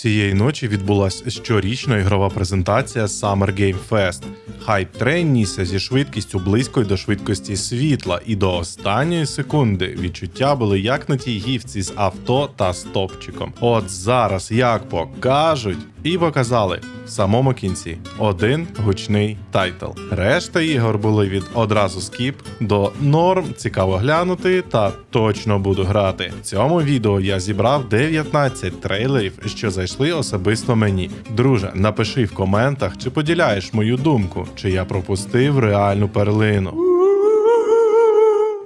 Цієї ночі відбулася щорічна ігрова презентація Summer Game Fest. Хайп трейн нісся зі швидкістю близької до швидкості світла, і до останньої секунди відчуття були як на тій гівці з авто та стопчиком. От зараз як покажуть, і показали в самому кінці один гучний тайтл. Решта ігор були від одразу скіп до норм, цікаво глянути та точно буду грати. В цьому відео я зібрав 19 трейлерів, що зайшли особисто мені. Друже, напиши в коментах, чи поділяєш мою думку, чи я пропустив реальну перлину.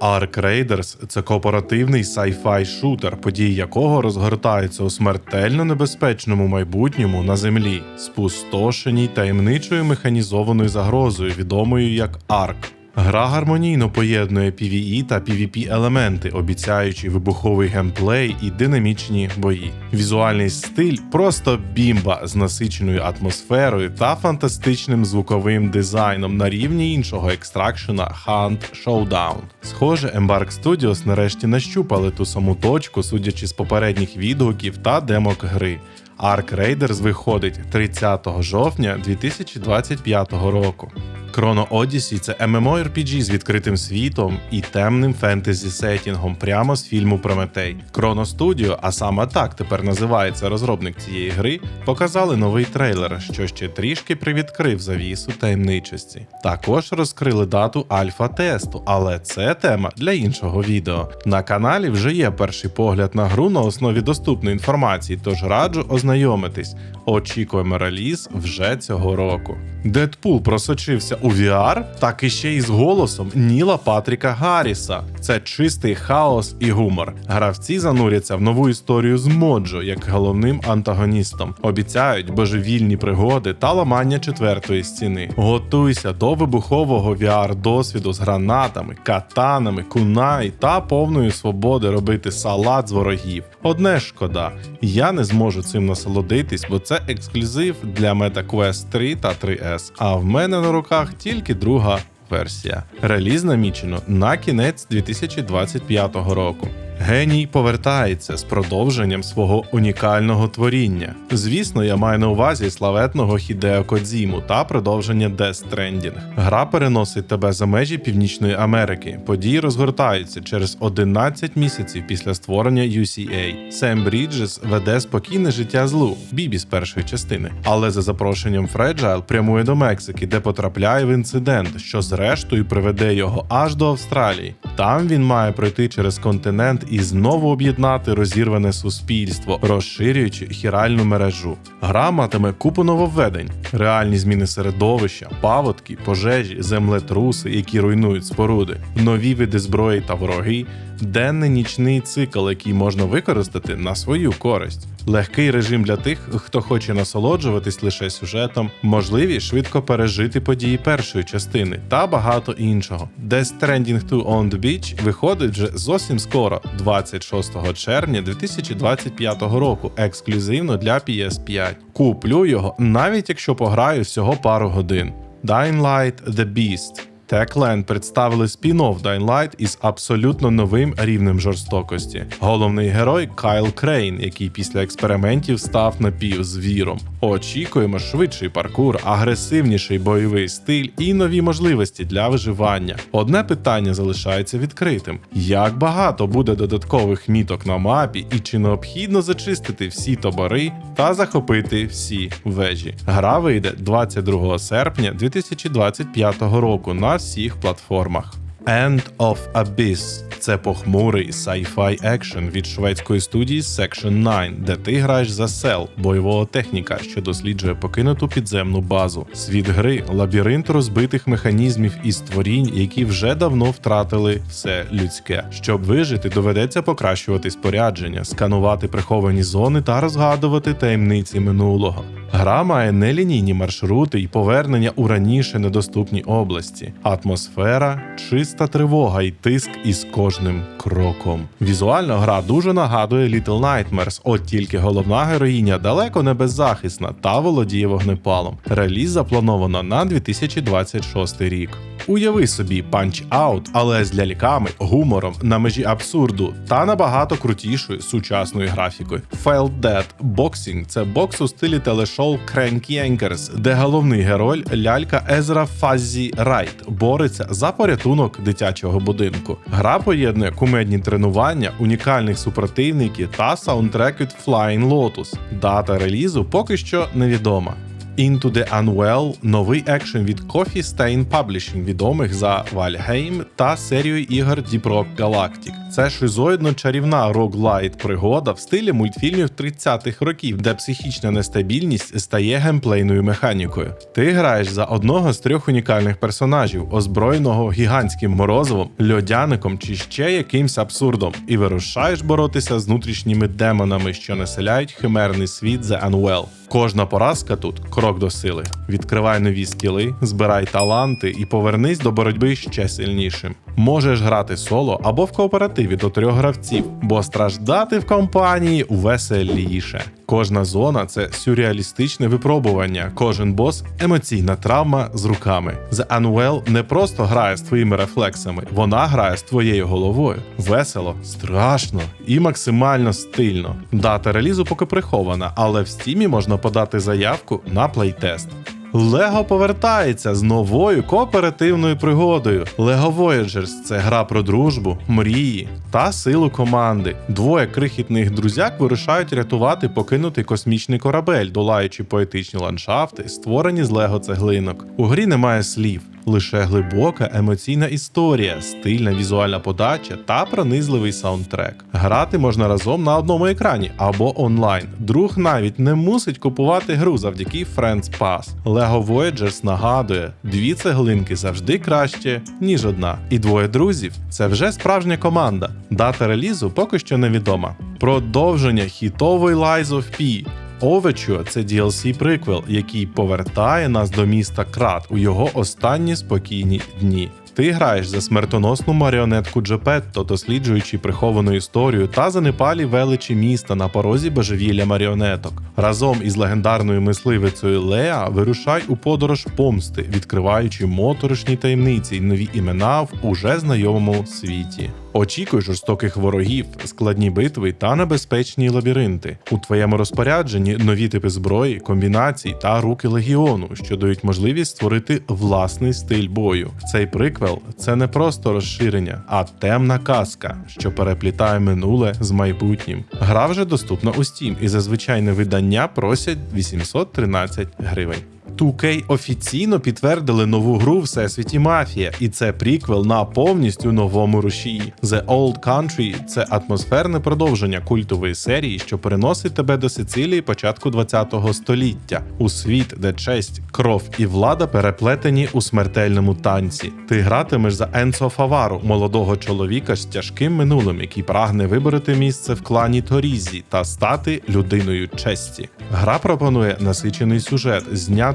Ark Raiders – це кооперативний sci-fi шутер, події якого розгортаються у смертельно небезпечному майбутньому на землі, спустошеній таємничою механізованою загрозою, відомою як Арк. Гра гармонійно поєднує PvE та PvP елементи, обіцяючи вибуховий геймплей і динамічні бої. Візуальний стиль просто бімба з насиченою атмосферою та фантастичним звуковим дизайном на рівні іншого екстракшена Hunt Showdown. Схоже, Embark Studios нарешті нащупали ту саму точку, судячи з попередніх відгуків та демок гри. Ark Raiders виходить 30 жовтня 2025 року. Chrono Odyssey – це MMORPG з відкритим світом і темним фентезі сетінгом прямо з фільму Прометей. Chrono Studio, а саме так тепер називається розробник цієї гри, показали новий трейлер, що ще трішки привідкрив завісу таємничості. Також розкрили дату альфа-тесту, але це тема для іншого відео. На каналі вже є перший погляд на гру на основі доступної інформації, тож раджу ознайомитись. Очікуємо реліз вже цього року. Дедпул просочився у VR, так і ще й з голосом Ніла Патріка Гарріса. Це чистий хаос і гумор. Гравці зануряться в нову історію з Моджо як головним антагоністом. Обіцяють божевільні пригоди та ламання четвертої стіни. Готуйся до вибухового VR досвіду з гранатами, катанами, кунай та повною свободи робити салат з ворогів. Одне шкода, я не зможу цим насолодитись, бо це ексклюзив для MetaQuest 3 та 3S. А в мене на руках тільки друга версія. Реліз намічено на кінець 2025 року. Геній повертається з продовженням свого унікального творіння. Звісно, я маю на увазі славетного Хідео Кодзіму та продовження Death Stranding. Гра переносить тебе за межі Північної Америки. Події розгортаються через 11 місяців після створення UCA. Сем Бріджес веде спокійне життя злу, Бібі з першої частини, але за запрошенням Фреджайл прямує до Мексики, де потрапляє в інцидент, що зрештою приведе його аж до Австралії. Там він має пройти через континент і знову об'єднати розірване суспільство, розширюючи хіральну мережу. Гра матиме купу нововведень, реальні зміни середовища, паводки, пожежі, землетруси, які руйнують споруди, нові види зброї та вороги, денний нічний цикл, який можна використати на свою користь. Легкий режим для тих, хто хоче насолоджуватись лише сюжетом, можливість швидко пережити події першої частини та багато іншого. Death Stranding 2 on the Beach виходить вже зовсім скоро, 26 червня 2025 року, ексклюзивно для PS5. Куплю його, навіть якщо пограю всього пару годин. Dying Light The Beast Techland представили спін-офф Dying Light із абсолютно новим рівнем жорстокості. Головний герой Кайл Крейн, який після експериментів став напівзвіром. Очікуємо швидший паркур, агресивніший бойовий стиль і нові можливості для виживання. Одне питання залишається відкритим: як багато буде додаткових міток на мапі, і чи необхідно зачистити всі тобори та захопити всі вежі? Гра вийде 22 серпня 2025 року на всіх платформах. End of Abyss – це похмурий sci-fi екшен від шведської студії Section 9, де ти граєш за сел, бойового техніка, що досліджує покинуту підземну базу. Світ гри лабіринт розбитих механізмів і створінь, які вже давно втратили все людське. Щоб вижити, доведеться покращувати спорядження, сканувати приховані зони та розгадувати таємниці минулого. Гра має нелінійні маршрути і повернення у раніше недоступні області, атмосфера, чиста тривога і тиск із кожним кроком. Візуально гра дуже нагадує Little Nightmares, от тільки головна героїня далеко не беззахисна та володіє вогнепалом. Реліз заплановано на 2026 рік. Уяви собі Punch-Out, але з ляльками, гумором на межі абсурду та набагато крутішою сучасною графікою. Failed Dead Boxing – це бокс у стилі телешоу Crank Yankers, де головний герой лялька Езра Фаззі Райт бореться за порятунок дитячого будинку. Гра поєднує кумедні тренування, унікальних супротивників та саундтрек від Flying Lotus. Дата релізу поки що невідома. Into the Unwell – новий екшен від Coffee Stain Publishing, відомих за Valheim та серію ігор Deep Rock Galactic. Це шизоїдно-чарівна роглайт пригода в стилі мультфільмів 30-х років, де психічна нестабільність стає геймплейною механікою. Ти граєш за одного з трьох унікальних персонажів, озброєного гігантським морозивом, льодяником чи ще якимсь абсурдом, і вирушаєш боротися з внутрішніми демонами, що населяють химерний світ The Unwell. Кожна поразка тут крок до сили. Відкривай нові скіли, збирай таланти і повернись до боротьби ще сильнішим. Можеш грати соло або в кооперативі до трьох гравців, бо страждати в компанії веселіше. Кожна зона це сюрреалістичне випробування, кожен бос емоційна травма з руками. The Unwell не просто грає з твоїми рефлексами, вона грає з твоєю головою. Весело, страшно і максимально стильно. Дата релізу поки прихована, але в стімі можна подати заявку на плейтест. Лего повертається з новою кооперативною пригодою. Лего Voyagers – це гра про дружбу, мрії та силу команди. Двоє крихітних друзяк вирушають рятувати покинутий космічний корабель, долаючи поетичні ландшафти, створені з лего цеглинок. У грі немає слів. Лише глибока емоційна історія, стильна візуальна подача та пронизливий саундтрек. Грати можна разом на одному екрані або онлайн. Друг навіть не мусить купувати гру завдяки Friends Pass. Lego Voyagers нагадує, дві цеглинки завжди краще, ніж одна. І двоє друзів це вже справжня команда. Дата релізу поки що невідома. Продовження хітової Lies of P. Overture – це DLC приквел, який повертає нас до міста Крат у його останні спокійні дні. Ти граєш за смертоносну маріонетку Джепетто, досліджуючи приховану історію та занепалі величі міста на порозі божевілля маріонеток. Разом із легендарною мисливицею Леа вирушай у подорож помсти, відкриваючи моторошні таємниці й нові імена в уже знайомому світі. Очікуй жорстоких ворогів, складні битви та небезпечні лабіринти. У твоєму розпорядженні нові типи зброї, комбінацій та руки легіону, що дають можливість створити власний стиль бою. Цей приквел це не просто розширення, а темна казка, що переплітає минуле з майбутнім. Гра вже доступна у Steam і за звичайне видання просять 813 гривень. 2K офіційно підтвердили нову гру Всесвіті Мафія, і це приквел на повністю новому рушії. The Old Country – це атмосферне продовження культової серії, що переносить тебе до Сицилії початку 20-го століття, у світ, де честь, кров і влада переплетені у смертельному танці. Ти гратимеш за Енцо Фавару, молодого чоловіка з тяжким минулим, який прагне вибороти місце в клані Торізі та стати людиною честі. Гра пропонує насичений сюжет,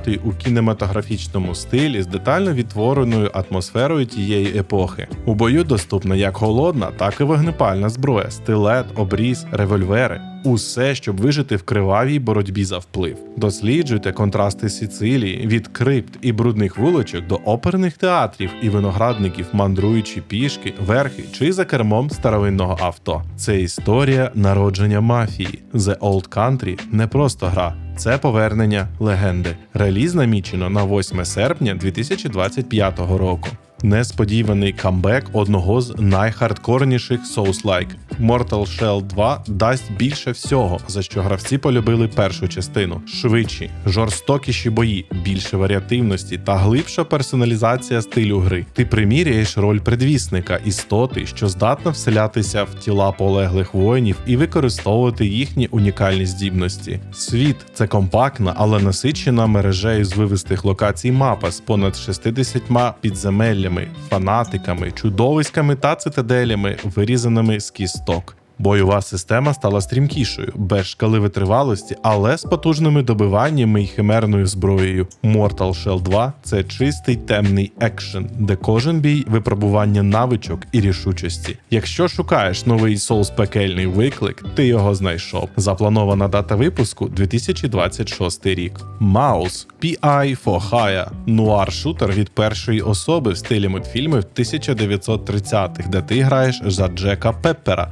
знятий у кінематографічному стилі з детально відтвореною атмосферою тієї епохи. У бою доступна як холодна, так і вогнепальна зброя, стилет, обріз, револьвери. Усе, щоб вижити в кривавій боротьбі за вплив. Досліджуйте контрасти Сицилії від крипт і брудних вуличок до оперних театрів і виноградників, мандруючи пішки, верхи чи за кермом старовинного авто. Це історія народження мафії. The Old Country не просто гра. Це повернення легенди. Реліз намічено на 8 серпня 2025 року. Несподіваний камбек одного з найхардкорніших Souls-like. Mortal Shell 2 дасть більше всього, за що гравці полюбили першу частину: швидші, жорстокіші бої, більше варіативності та глибша персоналізація стилю гри. Ти приміряєш роль предвісника, істоти, що здатна вселятися в тіла полеглих воїнів і використовувати їхні унікальні здібності. Світ це компактна, але насичена мережею з вивистих локацій мапа з понад 60 підземеллями, фанатиками, чудовиськами та цитаделями, вирізаними з кісток. Бойова система стала стрімкішою, без шкали витривалості, але з потужними добиваннями і химерною зброєю. Mortal Shell 2 це чистий темний екшен, де кожен бій випробування навичок і рішучості. Якщо шукаєш новий Souls пекельний виклик, ти його знайшов. Запланована дата випуску 2026 рік. Mouse PI for Hire – нуар-шутер від першої особи в стилі мультфільмів 1930-х, де ти граєш за Джека Пеппера,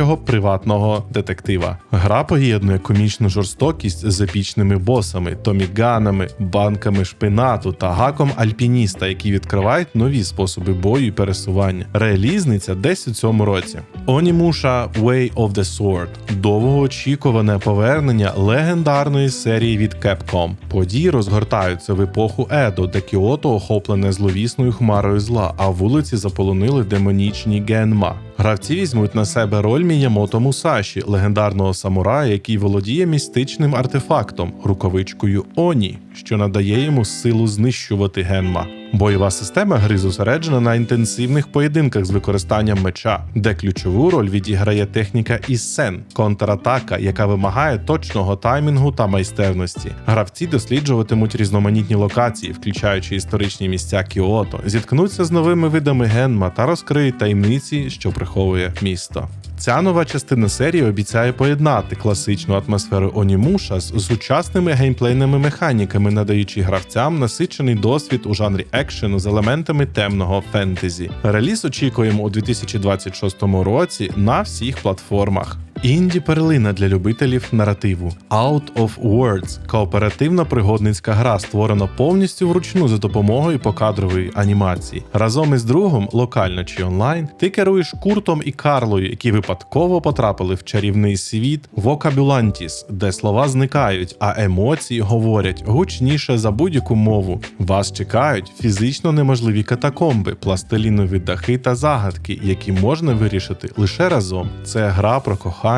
мишачого приватного детектива. Гра поєднує комічну жорстокість з епічними босами, томіганами, банками шпинату та гаком альпініста, які відкривають нові способи бою і пересування. Релізниця десь у цьому році. Онімуша Way of the Sword довгоочікуване повернення легендарної серії від Capcom. Події розгортаються в епоху Едо, де Кіото охоплене зловісною хмарою зла, а вулиці заполонили демонічні генма. Гравці візьмуть на себе роль Міямото Мусаші, легендарного самурая, який володіє містичним артефактом, рукавичкою Оні, що надає йому силу знищувати генма. Бойова система гри зосереджена на інтенсивних поєдинках з використанням меча, де ключову роль відіграє техніка Іссен – контратака, яка вимагає точного таймінгу та майстерності. Гравці досліджуватимуть різноманітні локації, включаючи історичні місця Кіото, зіткнуться з новими видами генма та розкриють таємниці, що приховує місто. Ця нова частина серії обіцяє поєднати класичну атмосферу Онімуша з сучасними геймплейними механіками, надаючи гравцям насичений досвід у жанрі екшену з елементами темного фентезі. Реліз очікуємо у 2026 році на всіх платформах. Інді перлина для любителів наративу. Out of Words – кооперативна пригодницька гра, створена повністю вручну за допомогою покадрової анімації. Разом із другом, локально чи онлайн, ти керуєш Куртом і Карлою, які випадково потрапили в чарівний світ Вокабюлантіс, де слова зникають, а емоції говорять гучніше за будь-яку мову. Вас чекають фізично неможливі катакомби, пластилінові дахи та загадки, які можна вирішити лише разом. Це гра про кохання,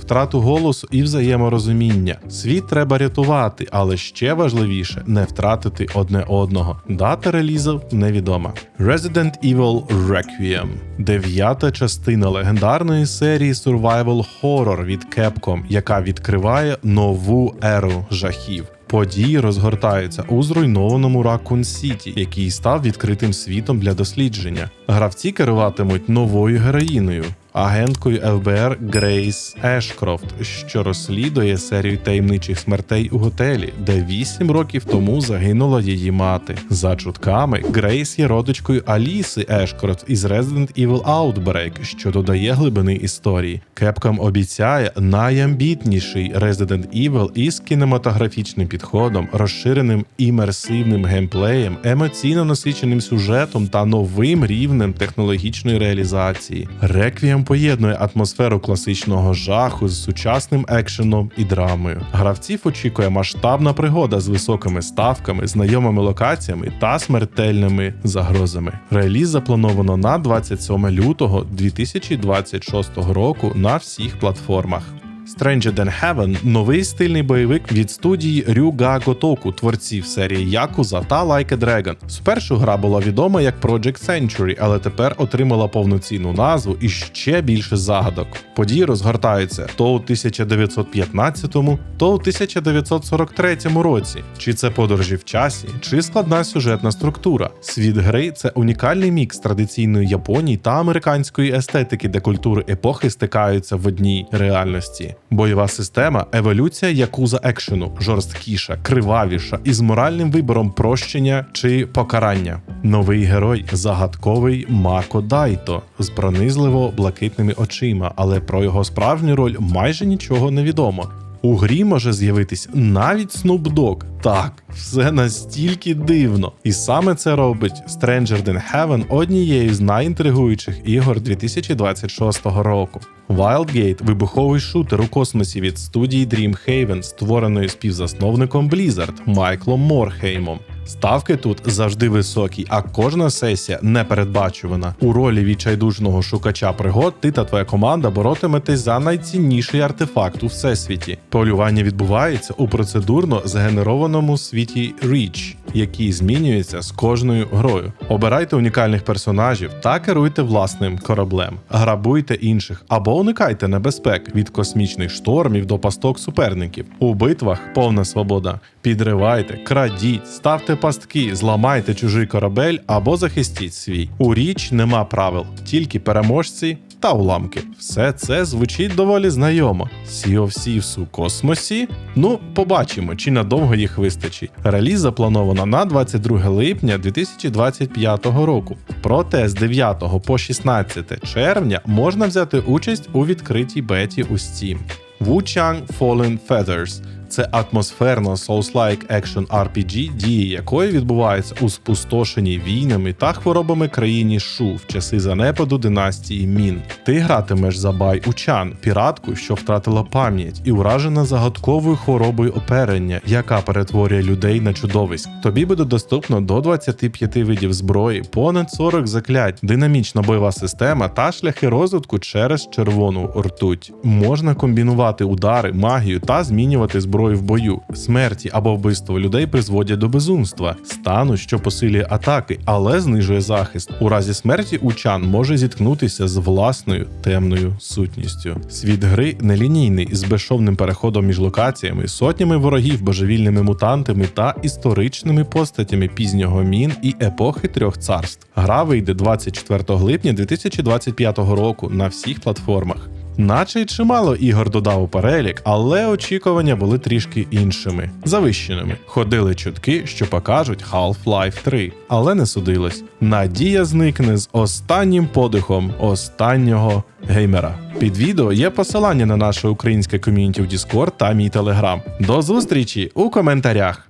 втрату голосу і взаєморозуміння. Світ треба рятувати, але ще важливіше не втратити одне одного. Дата релізу невідома. Resident Evil Requiem – дев'ята частина легендарної серії Survival Horror від Capcom, яка відкриває нову еру жахів. Події розгортаються у зруйнованому Ракун Сіті, який став відкритим світом для дослідження. Гравці керуватимуть новою героїною, агенткою ФБР Грейс Ешкрофт, що розслідує серію таємничих смертей у готелі, де 8 років тому загинула її мати. За чутками, Грейс є родичкою Аліси Ешкрофт із Resident Evil Outbreak, що додає глибини історії. Capcom обіцяє найамбітніший Resident Evil із кінематографічним підходом, розширеним імерсивним геймплеєм, емоційно насиченим сюжетом та новим рівнем технологічної реалізації. Реквієм поєднує атмосферу класичного жаху з сучасним екшеном і драмою. Гравців очікує масштабна пригода з високими ставками, знайомими локаціями та смертельними загрозами. Реліз заплановано на 27 лютого 2026 року на всіх платформах. Stranger Than Heaven – новий стильний бойовик від студії Ryuga Gotoku, творців серії Yakuza та Like a Dragon. Спершу гра була відома як Project Century, але тепер отримала повноцінну назву і ще більше загадок. Події розгортаються то у 1915, то у 1943 році. Чи це подорожі в часі, чи складна сюжетна структура. Світ гри це унікальний мікс традиційної Японії та американської естетики, де культури епохи стикаються в одній реальності. Бойова система еволюція якуза екшену, жорсткіша, кривавіша і з моральним вибором прощення чи покарання. Новий герой загадковий Мако Дайто з пронизливо блакитними очима, але про його справжню роль майже нічого не відомо. У грі може з'явитись навіть Snoop Dogg. Так, все настільки дивно. І саме це робить Stranger Than Heaven однією з найінтригуючих ігор 2026 року. Wildgate – вибуховий шутер у космосі від студії Dreamhaven, створеної співзасновником Blizzard Майклом Морхеймом. Ставки тут завжди високі, а кожна сесія непередбачувана. У ролі відчайдушного шукача пригод ти та твоя команда боротиметесь за найцінніший артефакт у всесвіті. Полювання відбувається у процедурно згенерованому світі Reach, який змінюється з кожною грою. Обирайте унікальних персонажів та керуйте власним кораблем, грабуйте інших або уникайте небезпек від космічних штормів до пасток суперників. У битвах повна свобода. Підривайте, крадіть, ставте пастки, зламайте чужий корабель або захистіть свій. У річ нема правил, тільки переможці та уламки. Все це звучить доволі знайомо. Sea of Thieves у космосі. Ну, побачимо, чи надовго їх вистачить. Реліз заплановано на 22 липня 2025 року. Проте з 9 по 16 червня можна взяти участь у відкритій беті у Steam. Wuchang Fallen Feathers це атмосферно Souls-like Action RPG, дії якої відбуваються у спустошеній війнами та хворобами країні Шу в часи занепаду династії Мін. Ти гратимеш за Бай Учан, піратку, що втратила пам'ять і уражена загадковою хворобою оперення, яка перетворює людей на чудовиськ. Тобі буде доступно до 25 видів зброї, понад 40 заклять, динамічна бойова система та шляхи розвитку через червону ртуть. Можна комбінувати удари, магію та змінювати зброю в бою. Смерті або вбивство людей призводять до безумства, стану, що посилює атаки, але знижує захист. У разі смерті учан може зіткнутися з власною темною сутністю. Світ гри нелінійний з безшовним переходом між локаціями, сотнями ворогів, божевільними мутантами та історичними постатями пізнього мін і епохи трьох царств. Гра вийде 24 липня 2025 року на всіх платформах. Наче й чимало ігор додав у перелік, але очікування були трішки іншими, завищеними. Ходили чутки, що покажуть Half-Life 3, але не судилось. Надія зникне з останнім подихом останнього геймера. Під відео є посилання на наше українське ком'юніті в Discord та мій телеграм. До зустрічі у коментарях.